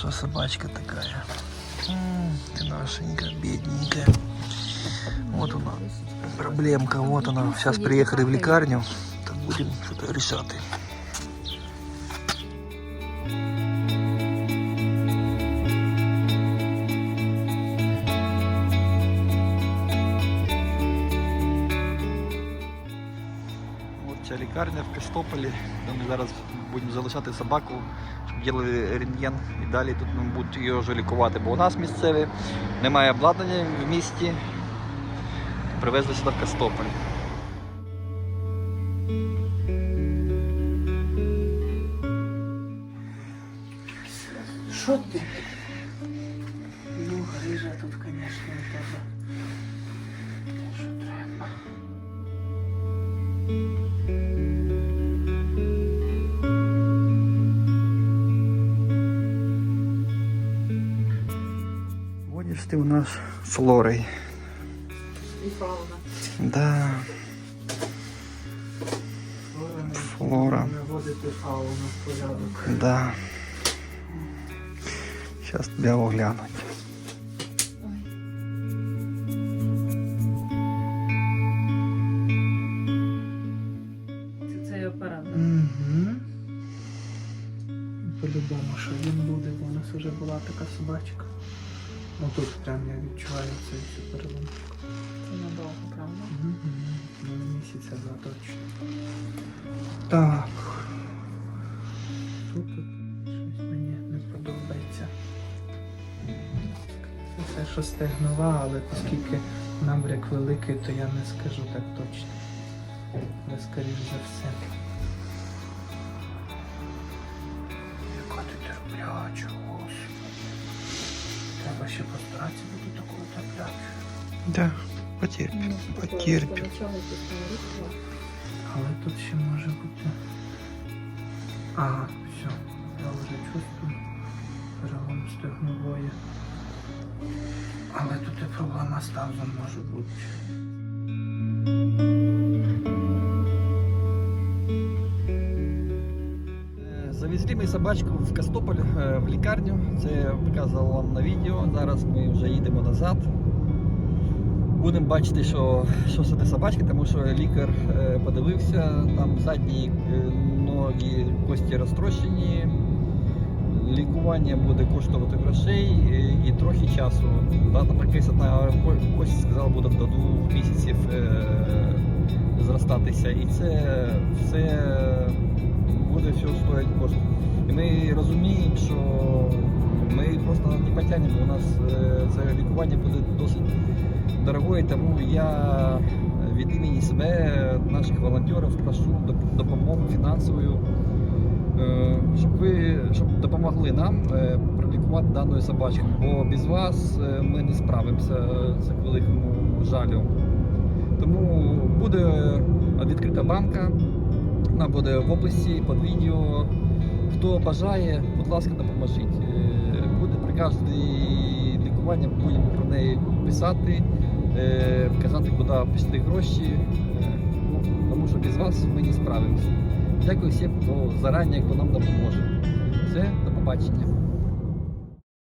что собачка такая. М, Ты нашенькая, бедненькая. Вот она, проблемка, вот она. Сейчас приехали в лекарню, так будем что-то решать. Лікарня в Костополі, де ми зараз будемо залишати собаку, щоб діли рентген і далі тут ми будуть її вже лікувати. Бо у нас місцеві немає обладнання в місті. Привезли сюди в Костополь. Що ти? Водиш ти у нас флорой. І фауна. Да, Флора. Наводити фауну в порядок. да. Зараз тебе оглянуть. Це цей апарат. Угу. По-любому, що він буде, бо у нас вже була така собачка. Ну тут прям я відчуваю цю всю переломку. Це надовго, правда? Ну, місяця два точно. Так. Тут? Щось мені не подобається. Це все, що стегнова, але оскільки набряк великий, то я не скажу так точно. Але скоріш за все. Яка ти терпляча. Треба ще постаратися бути такою терплячою. Да, потерпим, потерпим. Але тут ще може бути. Ага, все. Я вже чувствую перелом стегнової. Але тут і проблема з тазом може бути. Завезли ми собачку в Костополь е, в лікарню. Це я показував вам на відео. Зараз ми вже їдемо назад. Будемо бачити, що, що це собачка, тому що лікар е, подивився, там задні е, ноги кості розтрощені. Лікування буде коштувати грошей е, і трохи часу. Дата приписана ко- кость сказала, буде до двох місяців е, зростатися. І це все буде все стоїть коштів. І ми розуміємо, що ми просто не потягнемо. У нас е, це лікування буде досить дорогое, тому я від імені себе, наших волонтерів прошу допомогу фінансовою, е, щоб ви щоб допомогли нам е, пролікувати дану собачку. Бо без вас ми не справимося з великим жалю. Тому буде відкрита банка, вона буде в описі під відео. Хто бажає, будь ласка, допоможіть. Е, Буде при кожній лікуванні, будемо про неї писати, вказати, казати, куди пішли гроші, е, тому що без вас ми не справимося. Дякую всім, хто зарані, хто нам допоможе. Все, до побачення.